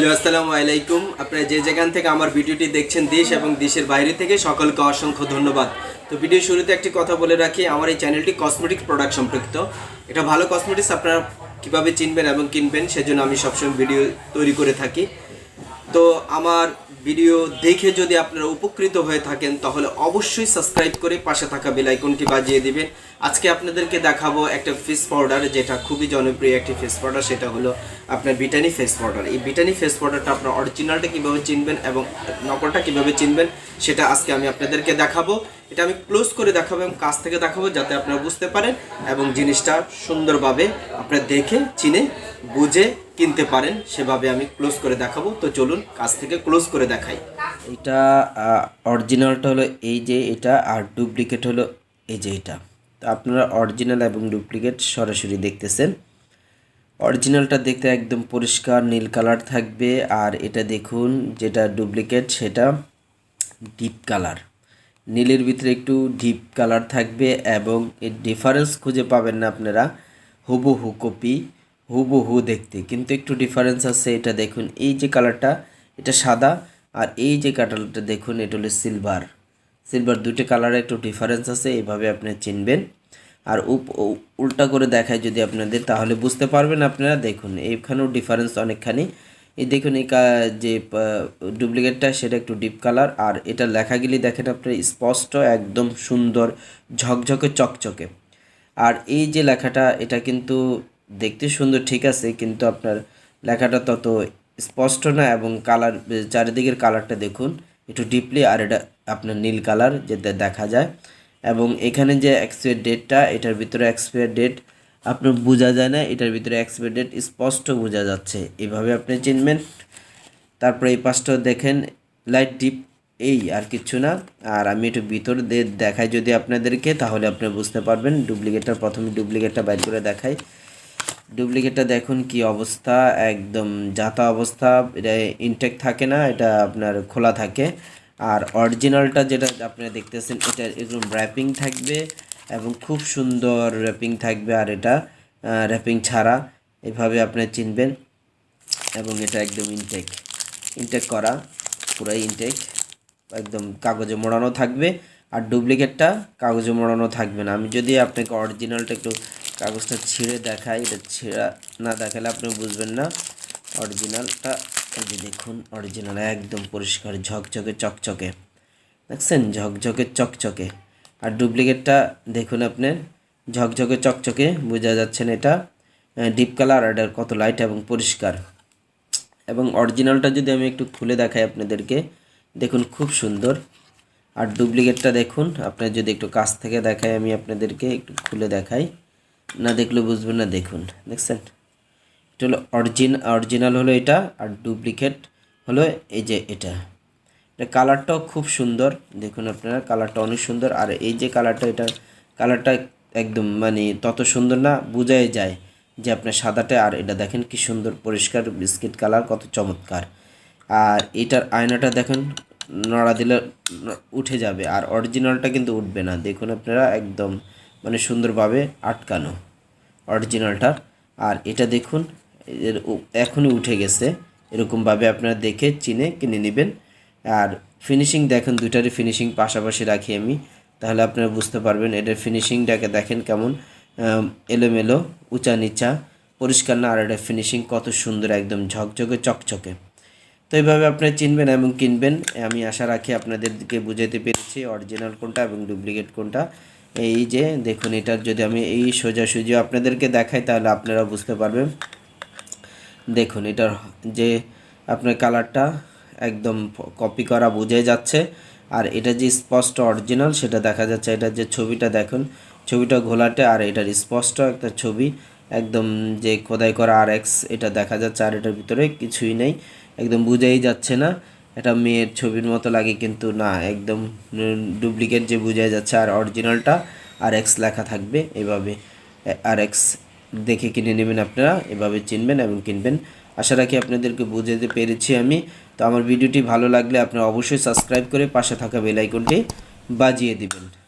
Hello, আসসালামু আলাইকুম। আপনারা যে যেখান থেকে আমার ভিডিওটি দেখছেন দেশ এবং দেশের বাইরে থেকে সকলকে অসংখ্য ধন্যবাদ। তো ভিডিও শুরুতে একটি কথা বলে রাখি, আমার এই চ্যানেলটি কসমেটিক প্রোডাক্ট সম্পর্কিত। এটা ভালো কসমেটিক্স আপনারা কীভাবে চিনবেন এবং কিনবেন সেজন্য আমি সবসময় ভিডিও তৈরি করে থাকি। তো আমার ভিডিও দেখে যদি আপনারা উপকৃত হয়ে থাকেন, তাহলে অবশ্যই সাবস্ক্রাইব করে পাশে থাকা বেল আইকনটি বাজিয়ে দিবেন। আজকে আপনাদেরকে দেখাবো একটা ফেস পাউডার যেটা খুবই জনপ্রিয় একটি ফেস পাউডার সেটা হলো আপনার বিটানি ফেস পাউডার এই বিটানি ফেস পাউডারটা আপনার অরিজিনালটা কীভাবে চিনবেন এবং নকলটা কীভাবে চিনবেন, সেটা আজকে আমি আপনাদেরকে দেখাবো। এটা আমি ক্লোজ করে দেখাবো এবং কাছ থেকে দেখাবো যাতে আপনারা বুঝতে পারেন এবং জিনিসটা সুন্দরভাবে আপনারা দেখে, চিনে, বুঝে কিনতে পারেন, সেভাবে আমি ক্লোজ করে দেখাবো। তো চলুন কাছ থেকে ক্লোজ করে দেখাই। এটা অরিজিনালটা হলো এই যে এটা আর ডুপ্লিকেট হলো এই যে এটা। তো আপনারা অরিজিনাল এবং ডুপ্লিকেট সরাসরি দেখতেছেন। অরিজিনালটা দেখতে একদম পরিষ্কার, নীল কালার থাকবে। আর এটা দেখুন, যেটা ডুপ্লিকেট সেটা ডিপ কালার নীলের ভিতরে একটু ডিপ কালার থাকবে এবং এর ডিফারেন্স খুঁজে পাবেন না আপনারা। হুবহু কপি হুবহু দেখতে। কিন্তু একটু ডিফারেন্স আছে এটা দেখুন। এই যে কালারটা এটা সাদা। আর এই যে কালারটা দেখুন, এটা হলো সিলভার সিলভার দুটো কালারে একটু ডিফারেন্স আছে এইভাবে আপনি চিনবেন। আর উপ উল্টা করে দেখায় যদি আপনাদের, তাহলে বুঝতে পারবেন আপনারা। দেখুন, এইখানেও ডিফারেন্স অনেকখানি। এই দেখুন, এই যে ডুপ্লিকেটটা সেটা একটু ডিপ কালার আর এটা লেখা লেখাগুলি দেখেন আপনার, স্পষ্ট, একদম সুন্দর, ঝকঝকে, চকচকে। আর এই যে লেখাটা, এটা কিন্তু দেখতে সুন্দর, ঠিক আছে, কিন্তু আপনার লেখাটা তত স্পষ্ট না এবং কালার চারিদিকের কালারটা দেখুন, একটু ডিপলি আর এটা আপনার নীল কালার যেটা দেখা যায়। এবং এখানে যে এক্সপায়ার ডেটটা এটার ভিতরে এক্সপায়ার ডেট আপনার বোঝা যায় না, এটার ভিতরে এক্সপায়ার ডেট স্পষ্ট বোঝা যাচ্ছে। এভাবে আপনি চিনবেন। তারপরে এই পাশটাও দেখেন লাইট ডিপ এই আর কিচ্ছু না। আর আমি একটু ভিতর দিয়ে দেখাই যদি আপনাদেরকে, তাহলে আপনি বুঝতে পারবেন। ডুপ্লিকেটটা, প্রথমে ডুপ্লিকেটটা বাইর করে দেখাই। ডুপ্লিকেটটা দেখুন কি অবস্থা, একদম যাতা অবস্থা। এটা ইনটেক থাকে না, এটা আপনার খোলা থাকে। আর অরিজিনালটা যেটা আপনারা দেখতেছেন এটা এরকম র্যাপিং থাকবে এবং খুব সুন্দর র্যাপিং থাকবে আর এটা র্যাপিং ছাড়া এভাবে আপনি চিনবেন এবং এটা একদম ইনটেক ইনটেক করা পুরো ইনটেক একদম কাগজে মোড়ানো থাকবে আর ডুপ্লিকেটটা কাগজে মোড়ানো থাকবে না। আমি যদি আপনাকে অরিজিনালটা একটু কাগজটা ছিঁড়ে দেখাই, এটা ছেঁড়া না দেখালে আপনি বুঝবেন না। অরিজিনালটা, এই যে দেখুন, অরিজিনাল একদম পরিষ্কার, ঝকঝকে, চকচকে। দেখছেন? ঝকঝকে, চকচকে। আর ডুপ্লিকেটটা দেখুন আপনার ঝকঝকে, চকচকে, বোঝা যাচ্ছেন এটা। ডিপ কালার আর কত লাইট এবং পরিষ্কার। এবং অরিজিনালটা যদি আমি একটু খুলে দেখাই আপনাদেরকে, দেখুন খুব সুন্দর। আর ডুপ্লিকেটটা দেখুন, আপনার যদি একটু কাছ থেকে দেখাই আমি আপনাদেরকে, একটু খুলে দেখাই। না দেখলে বুঝবেন না, দেখুন। দেখছেন? এটা হলো অরিজিন অরিজিনাল হলো এটা আর ডুপ্লিকেট হলো এই যে এটা। এটা কালারটাও খুব সুন্দর, দেখুন আপনারা কালারটা অনেক সুন্দর। আর এই যে কালারটা এটা কালারটা একদম মানে তত সুন্দর না, বোঝাই যায় যে আপনার সাদাটা আর এটা দেখেন কি সুন্দর, পরিষ্কার বিস্কিট কালার কত চমৎকার। আর এটার আয়নাটা দেখেন, নড়া দিলে উঠে যাবে, আর অরিজিনালটা কিন্তু উঠবে না। দেখুন আপনারা, একদম মানে সুন্দরভাবে আটকানো অরিজিনালটা আর এটা দেখুন এর এখনই উঠে গেছে। এরকমভাবে আপনারা দেখে চিনে কিনে নেবেন। আর ফিনিশিং দেখেন, দুইটারই ফিনিশিং পাশাপাশি রাখি আমি। তাহলে আপনারা বুঝতে পারবেন, এটার ফিনিশিংটাকে দেখেন কেমন। এলোমেলো উঁচা নিচা পরিষ্কার না, আর এটার ফিনিশিং কত সুন্দর, একদম ঝকঝকে, চকচকে। তো এইভাবে আপনারা চিনবেন এবং কিনবেন। আমি আশা রাখি আপনাদেরকে বুঝাতে পেরেছি অরিজিনাল কোনটা এবং ডুপ্লিকেট কোনটা। এই যে, দেখুন, এটার যদি আমি এই সোজাসুজি আপনাদেরকে দেখাই, তাহলে আপনারা বুঝতে পারবেন। দেখুন, এটার যে আপনার কালারটা একদম কপি করা বোঝাই যাচ্ছে। আর এটা যে স্পষ্ট অরিজিনাল সেটা দেখা যাচ্ছে এটার যে ছবিটা দেখুন, ছবিটা ঘোলাটে, আর এটার স্পষ্ট একটা ছবি, একদম যে খোদাই করা আর এক্স এটা দেখা যাচ্ছে, আর এটার ভিতরে কিছুই নেই, একদম বোঝাই যাচ্ছে না। এটা মেয়ের ছবির মতো লাগে কিন্তু না, একদম ডুপ্লিকেট যে বোঝাই যাচ্ছে, আর অরিজিনালটা আর এক্স লেখা থাকবে, এভাবে আর এক্স দেখে কিনে নেবেন আপনারা, এভাবে চিনবেন এবং কিনবেন। আশা রাখি আপনাদেরকে বুঝাতে পেরেছি আমি। তো আমার ভিডিওটি ভালো লাগলে আপনারা অবশ্যই সাবস্ক্রাইব করে পাশে থাকা বেলাইকনটি বাজিয়ে দিবেন।